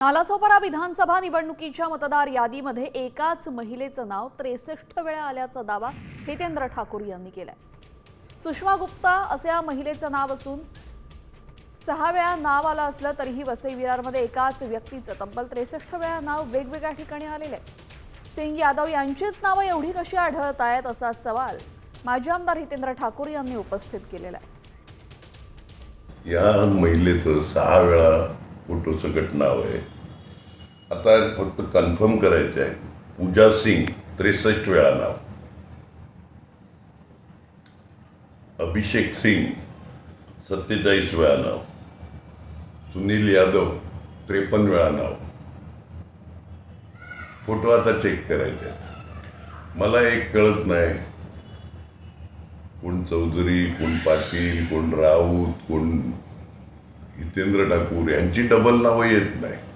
नालासोपारा विधानसभा निवडणुकीच्या मतदार यादीमध्ये एकाच महिलेचं नाव त्रेसष्ट वेळा आल्याचा दावा हितेंद्र ठाकूर यांनी केलाय. सुषमा गुप्ता असे या महिलेचं नाव असून सहा वेळा नाव आलं असलं तरीही वसई विरारमध्ये एकाच व्यक्तीचं तब्बल त्रेसष्ट वेळा नाव वेगवेगळ्या ठिकाणी आलेलं आहे. सिंग यादव यांचीच नावं एवढी कशी आढळत आहेत असा सवाल माजी आमदार हितेंद्र ठाकूर यांनी उपस्थित केलेला आहे. या महिलेचं सहा वेळा फोटोसकट नाव आहे. आता फक्त कन्फर्म करायचं आहे पूजा सिंग त्रेसष्ट वेळा नाव. अभिषेक सिंग सत्तेचाळीस वेळा नाव. सुनील यादव त्रेपन्न वेळा नाव. फोटो आता चेक करायचे आहेत मला एक कळत नाही. कोण चौधरी कोण पाटील कोण राऊत कोण हितेंद्र ठाकूर यांची डबल नावं येत नाही